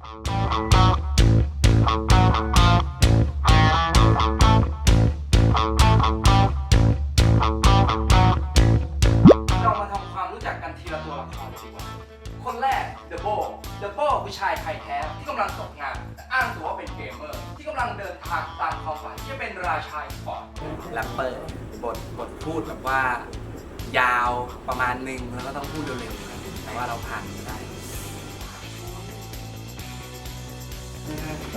เรามาทำความรู้จักกันทีละตัวละครดีกว่า คนแรกเดอะโบเดอะโบผู้ชายไทยแท้ที่กำลังตกงานแต่อ้างตัวว่าเป็นเกมเมอร์ ที่กำลังเดินทางตามความฝันที่จะเป็นราชาอีสปอร์ตแรปเปอร์บทบทพูดแบบว่า ยาวประมาณหนึ่งแล้วก็ต้องพูดเร็วๆนะแต่ว่าเราผ่านมาได้ แ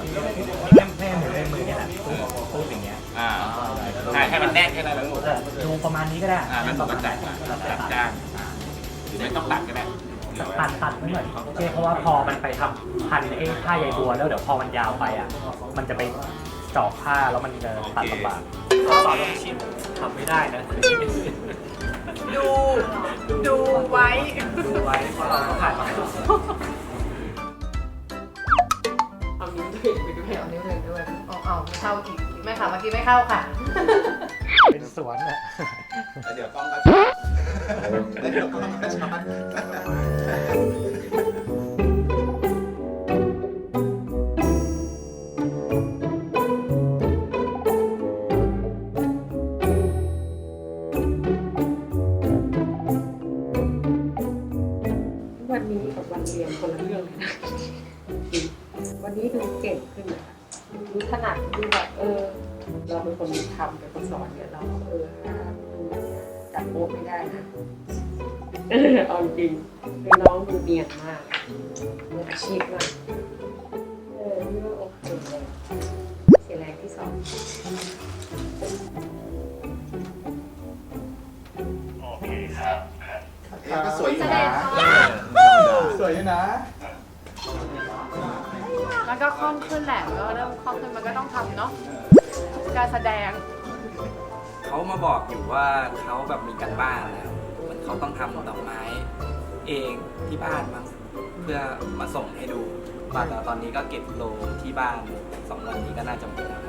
ค่แค่หมุนในมือเนี่ยแหละปุ๊บปุ๊บอย่างเงี้ยอ่าใช่ให้มันแน่นแค่นั้นทั้งหมดเออดูประมาณนี้ก็ได้อ่าแล้วผมก็จัดมาจัดจ้างอ่าหรือไม่ต้องตัดก็ได้ตัดตัดไว้หน่อยโอเคเพราะว่าพอมันไปทำพันไอ้ผ้าใยบัวแล้วเดี๋ยวพอมันยาวไปอะ มันจะไปเจาะผ้าแล้วมันจะตัดลำบากสอนลองชิมทำไม่ได้นะดู ดูไว้ดูไว้เพราะเรา ไปด้วยเอานิ้วตัวเองด้วยเอาเอาไม่เข้าอีกไม่ค่ะเมื่อกี้ไม่เข้าค่ะ เป็นสวนอะแล้วเดี๋ยวกล้องก็ช็อตแล้วเดี๋ยวกล้องก็ช็อตวันนี้กับวันเรียนคนละเรื่องเลยนะจริง วันนี้ดูเก่งขึ้นนะคะดูถนัดดูแบบเออ เราเป็นคนทำเป็นคนสอนเนี่ยเราก็เออดูเนี่ยจับโป๊ะไม่ได้นะเออเอาจริงคือน้องดูเนียนมากมืออาชีพมากเออนี่ว่าโอเคเลยเสียแรงที่สองก็สวยอยู่นะ สวยอยู่นะมัน ก็คล่องขึ้นแหละมันก็เริ่มคล่องขึ้นมันก็ต้องทำเนาะการแสดง เขามาบอกอยู่ว่าเขาแบบมีกันบ้านแล้วเหมือนเขาต้องทำดอกไม้เองที่บ้านมั้งเพื่อมาส่งให้ดูว่าแต่ตอนนี้ก็เก็บโลที่บ้านสองวันนี้ก็น่าจะหมดแล้ว